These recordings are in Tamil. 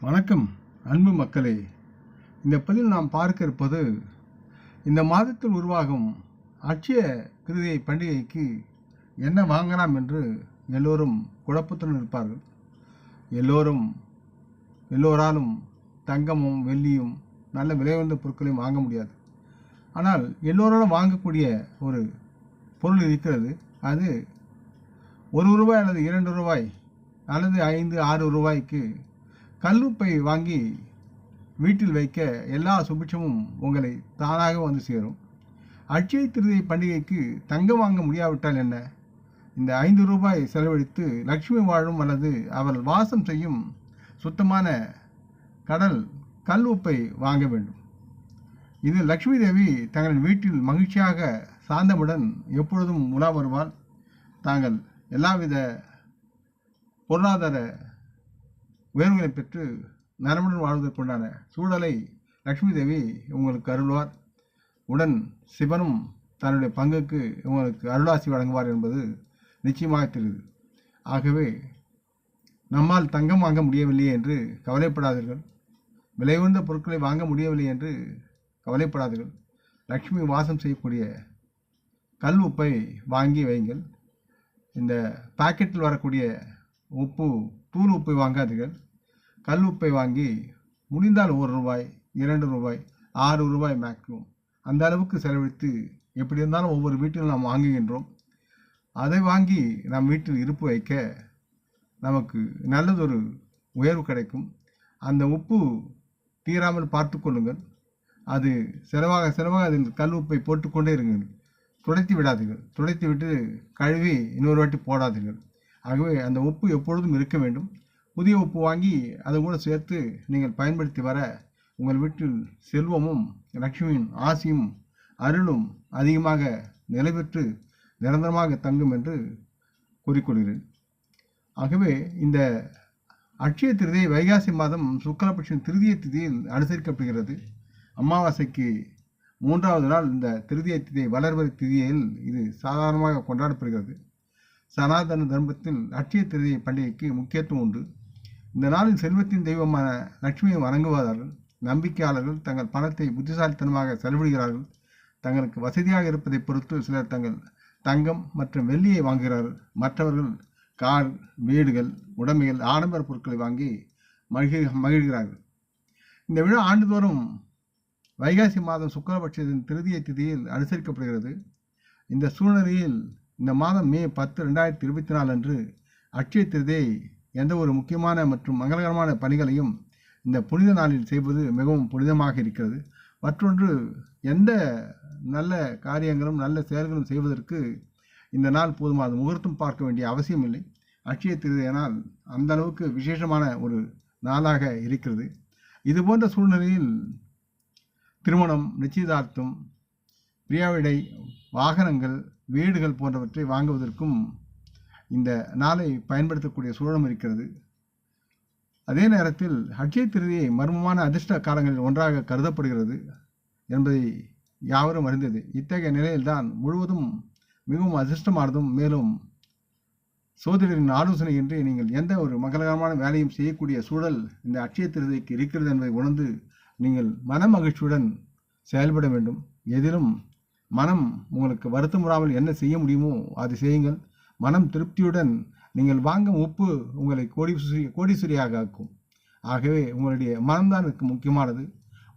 வணக்கம் அன்பு மக்களே. இந்த பதில் நாம் பார்க்க இருப்பது இந்த மாதத்தில் உருவாகும் அட்சய கிருதியை பண்டிகைக்கு என்ன வாங்கலாம் என்று எல்லோரும் குழப்பத்துடன் இருப்பார்கள். எல்லோரும் எல்லோராலும் தங்கமும் வெள்ளியும் நல்ல விலைவந்த பொருட்களையும் வாங்க முடியாது. ஆனால் எல்லோராலும் வாங்கக்கூடிய ஒரு பொருள் இருக்கிறது. அது ஒரு ரூபாய் அல்லது இரண்டு ரூபாய் அல்லது ஐந்து ஆறு ரூபாய்க்கு கல்லுப்பை வாங்கி வீட்டில் வைக்க எல்லா சுபிட்சமும் உங்களை தானாக வந்து சேரும். அட்சய திருதை பண்டிகைக்கு தங்கம் வாங்க முடியாவிட்டால் என்ன? இந்த ஐந்து ரூபாய் செலவழித்து லக்ஷ்மி வாழும் அல்லது அவள் வாசம் செய்யும் சுத்தமான கடல் கல் உப்பை வாங்க வேண்டும். இது லக்ஷ்மி தேவி தங்களின் வீட்டில் மகிழ்ச்சியாக சாந்தமுடன் எப்பொழுதும் உலா வருவாள். தாங்கள் எல்லாவித பொருளாதார உயர்வுகளை பெற்று நரமுடன் வாழ்வதற்குண்டான சூழலை லக்ஷ்மி தேவி உங்களுக்கு அருள்வார். உடன் சிவனும் தன்னுடைய பங்குக்கு உங்களுக்கு அருளாசி வழங்குவார் என்பது நிச்சயமாக தெரியுது. ஆகவே நம்மால் தங்கம் வாங்க முடியவில்லை என்று கவலைப்படாதீர்கள். விலை உயர்ந்த பொருட்களை வாங்க முடியவில்லை என்று கவலைப்படாதீர்கள். லக்ஷ்மி வாசம் செய்யக்கூடிய கல் உப்பை வாங்கி வையுங்கள். இந்த பாக்கெட்டில் வரக்கூடிய உப்பு தூள் உப்பை வாங்காதீர்கள். கல் உப்பை வாங்கி முடிந்தால் ஒரு ரூபாய் இரண்டு ரூபாய் ஆறு ரூபாய் மேக்ஸிமம் அந்த அளவுக்கு செலவழித்து எப்படி இருந்தாலும் ஒவ்வொரு வீட்டிலும் நாம் வாங்குகின்றோம். அதை வாங்கி நம் வீட்டில் இருப்பு வைக்க நமக்கு நல்லதொரு உயர்வு கிடைக்கும். அந்த உப்பு தீராமல் பார்த்து கொள்ளுங்கள். அது செலவாக செலவாக அதில் கல் உப்பை போட்டுக்கொண்டே இருங்கள். துடைத்து விடாதீர்கள். துடைத்து விட்டு கழுவி இன்னொரு வாட்டி போடாதீர்கள். ஆகவே அந்த உப்பு எப்பொழுதும் இருக்க வேண்டும். புதிய உப்பு வாங்கி அதை கூட சேர்த்து நீங்கள் பயன்படுத்தி வர உங்கள் வீட்டில் செல்வமும் லக்ஷ்மியின் ஆசியும் அருளும் அதிகமாக நிலைபெற்று நிரந்தரமாக தங்கும் என்று கூறிக்கொள்கிறேன். ஆகவே இந்த அட்சய திருதியை வைகாசி மாதம் சுக்கலபட்சம் திருதிய திதியில் அனுசரிக்கப்படுகிறது. அமாவாசைக்கு மூன்றாவது நாள் இந்த திருதிய திதியை வளர்வரி திதியில் இது சாதாரணமாக கொண்டாடப்படுகிறது. சனாதன தர்மத்தில் லட்சிய திருதிய பண்டிகைக்கு முக்கியத்துவம் உண்டு. இந்த நாளில் செல்வத்தின் தெய்வமான லட்சுமியை வணங்குவார்கள் நம்பிக்கையாளர்கள் தங்கள் பணத்தை புத்திசாலித்தனமாக செலவிடுகிறார்கள். தங்களுக்கு வசதியாக இருப்பதை பொறுத்து சிலர் தங்கள் தங்கம் மற்றும் வெள்ளியை வாங்குகிறார்கள். மற்றவர்கள் கார் வீடுகள் உடைமைகள் ஆடம்பர பொருட்களை வாங்கி மகிழ் மகிழ்கிறார்கள். இந்த விழா ஆண்டுதோறும் வைகாசி மாதம் சுக்கரபட்சத்தின் திருதிய திதியில் அனுசரிக்கப்படுகிறது. இந்த சூழ்நிலையில் இந்த மாதம் மே பத்து ரெண்டாயிரத்தி இருபத்தி நாலு அன்று அட்சய திருதியை எந்த ஒரு முக்கியமான மற்றும் மங்களகரமான பணிகளையும் இந்த புனித நாளில் செய்வது மிகவும் புனிதமாக இருக்கிறது. மற்றொன்று எந்த நல்ல காரியங்களும் நல்ல செயல்களும் செய்வதற்கு இந்த நாள் போதுமானது முகூர்த்தம் பார்க்க வேண்டிய அவசியம் இல்லை. அட்சய திருதியினால் அந்த அளவுக்கு விசேஷமான ஒரு நாளாக இருக்கிறது. இது போன்ற சூழ்நிலையில் திருமணம் நிச்சயதார்த்தம் பிரியாவிடை வாகனங்கள் வீடுகள் போன்றவற்றை வாங்குவதற்கும் இந்த நாளை பயன்படுத்தக்கூடிய சூழலும் இருக்கிறது. அதே நேரத்தில் அட்சய திருதியை மர்மமான அதிர்ஷ்ட காலங்களில் ஒன்றாக கருதப்படுகிறது என்பதை யாவரும் அறிந்தது. இத்தகைய நிலையில்தான் முழுவதும் மிகவும் அதிர்ஷ்டமானதும் மேலும் சோதரின் ஆலோசனையின்றி நீங்கள் எந்த ஒரு மங்களகரமான வேலையும் செய்யக்கூடிய சூழல் இந்த அட்சய திருதிக்கு இருக்கிறது என்பதை உணர்ந்து நீங்கள் மன மகிழ்ச்சியுடன் செயல்பட வேண்டும். எதிலும் மனம் உங்களுக்கு வருத்தமுறாமல் என்ன செய்ய முடியுமோ அதை செய்யுங்கள். மனம் திருப்தியுடன் நீங்கள் வாங்கும் உப்பு உங்களை கோடீஸ்வரி கோடீஸ்வரியாக ஆக்கும். ஆகவே உங்களுடைய மனம்தான் இதுக்கு முக்கியமானது.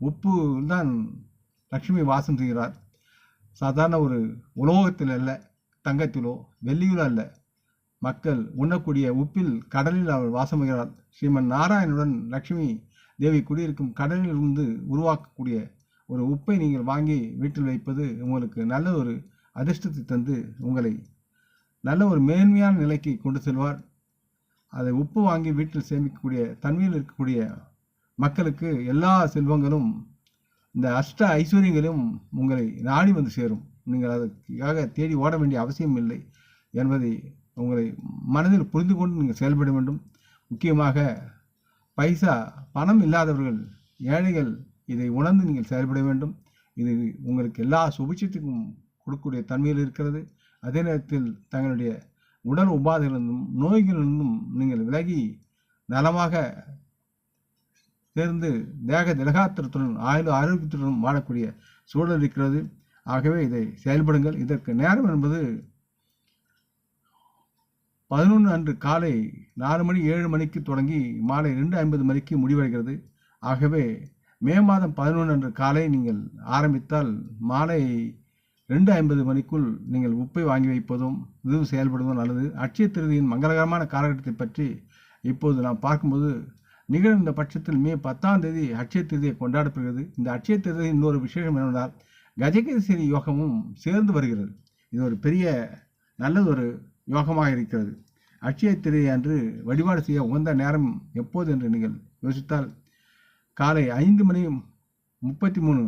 உப்பு தான் லக்ஷ்மி வாசம் செய்கிறார். சாதாரண ஒரு உலோகத்தில் அல்ல தங்கத்திலோ வெள்ளியிலோ அல்ல. மக்கள் உண்ணக்கூடிய உப்பில் கடலில் அவர் வாசமுகிறார் ஸ்ரீமன் நாராயணுடன் லக்ஷ்மி தேவி குடியிருக்கும் கடலில் இருந்து உருவாக்கக்கூடிய ஒரு உப்பை நீங்கள் வாங்கி வீட்டில் வைப்பது உங்களுக்கு நல்ல ஒரு அதிர்ஷ்டத்தை தந்து உங்களை நல்ல ஒரு மேன்மையான நிலைக்கு கொண்டு செல்வார். அதை உப்பு வாங்கி வீட்டில் சேமிக்கக்கூடிய தன்மையில் இருக்கக்கூடிய மக்களுக்கு எல்லா செல்வங்களும் இந்த அஷ்ட ஐஸ்வர்யங்களும் உங்களை நாடி வந்து சேரும். நீங்கள் அதற்காக தேடி ஓட வேண்டிய அவசியம் இல்லை என்பதை உங்களை மனதில் புரிந்து கொண்டு நீங்கள் செயல்பட வேண்டும். முக்கியமாக பைசா பணம் இல்லாதவர்கள் ஏழைகள் இதை உணர்ந்து நீங்கள் செயல்பட வேண்டும். இது உங்களுக்கு எல்லா சுபிட்சத்துக்கும் கொடுக்கக்கூடிய தன்மையில் இருக்கிறது. அதே நேரத்தில் தங்களுடைய உடல் உபாதைகளிலிருந்தும் நோய்களிலிருந்தும் நீங்கள் விலகி நலமாக சேர்ந்து தேக திலகாத்திரத்துடன் ஆயுள் ஆரோக்கியத்துடன் வாழக்கூடிய சூழல் இருக்கிறது. ஆகவே இதை செயல்படுங்கள். இதற்கு நேரம் என்பது பதினொன்று அன்று காலை நாலு மணி ஏழு மணிக்கு தொடங்கி மாலை ரெண்டு ஐம்பது மணிக்கு முடிவடைகிறது. ஆகவே மே மாதம் பதினொன்று அன்று காலை நீங்கள் ஆரம்பித்தால் மாலை ரெண்டு ஐம்பது மணிக்குள் நீங்கள் உப்பை வாங்கி வைப்பதும் இதுவும் செயல்படுவதும் நல்லது. அட்சய திருதியின் மங்களகரமான காலகட்டத்தை பற்றி இப்போது நாம் பார்க்கும்போது நிகழ்ந்த பட்சத்தில் மே பத்தாம் தேதி அட்சய திருதியை கொண்டாடப்படுகிறது. இந்த அட்சய திருதியின் இன்னொரு விசேஷம் என்னவென்றால் கஜகேசரி யோகமும் சேர்ந்து வருகிறது. இது ஒரு பெரிய நல்லது ஒரு யோகமாக இருக்கிறது. அட்சய திருதி அன்று வழிபாடு செய்ய உகந்த நேரம் எப்போது என்று நீங்கள் யோசித்தால் காலை ஐந்து மணி முப்பத்தி மூணு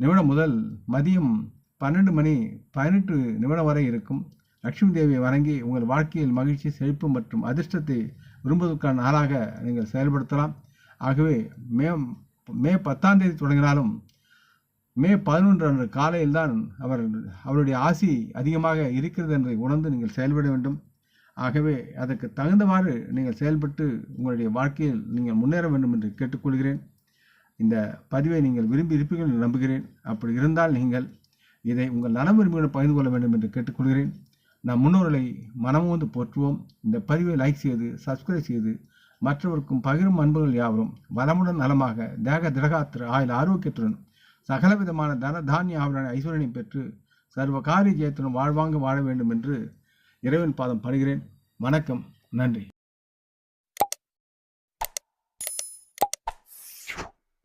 நிமிடம் முதல் மதியம் பன்னெண்டு மணி பதினெட்டு நிமிடம் வரை இருக்கும். லட்சுமி தேவியை வணங்கி உங்கள் வாழ்க்கையில் மகிழ்ச்சி செழிப்பு மற்றும் அதிர்ஷ்டத்தை விரும்புவதற்கான நாளாக நீங்கள் செயல்படுத்தலாம். ஆகவே மே மே பத்தாம் தேதி தொடங்கினாலும் மே பதினொன்று அன்று காலையில் தான் அவர் அவருடைய ஆசி அதிகமாக இருக்கிறது என்பதை உணர்ந்து நீங்கள் செயல்பட வேண்டும். ஆகவே அதற்கு தகுந்தவாறு நீங்கள் செயல்பட்டு உங்களுடைய வாழ்க்கையில் நீங்கள் முன்னேற வேண்டும் என்று கேட்டுக்கொள்கிறேன். இந்த பதிவை நீங்கள் விரும்பி இருப்பீர்கள் என்று நம்புகிறேன். அப்படி இருந்தால் நீங்கள் இதை உங்கள் நலம் விரும்பிகளை பகிர்ந்து கொள்ள வேண்டும் என்று கேட்டுக்கொள்கிறேன். நம் முன்னோர்களை மனமோந்து போற்றுவோம். இந்த பதிவை லைக் செய்து சப்ஸ்கிரைப் செய்து மற்றவருக்கும் பகிரும் அன்புகள் யாவரும் வளமுடன் நலமாக தேக திரகாத்திர ஆயுள் ஆரோக்கியத்துடன் சகலவிதமான தன தானிய ஆவலான ஐஸ்வர்யனை பெற்று சர்வ காரிய ஜெயத்துடன் வாழ்வாங்க வாழ வேண்டும் என்று இறைவன் பாதம் படுகிறேன். வணக்கம். நன்றி.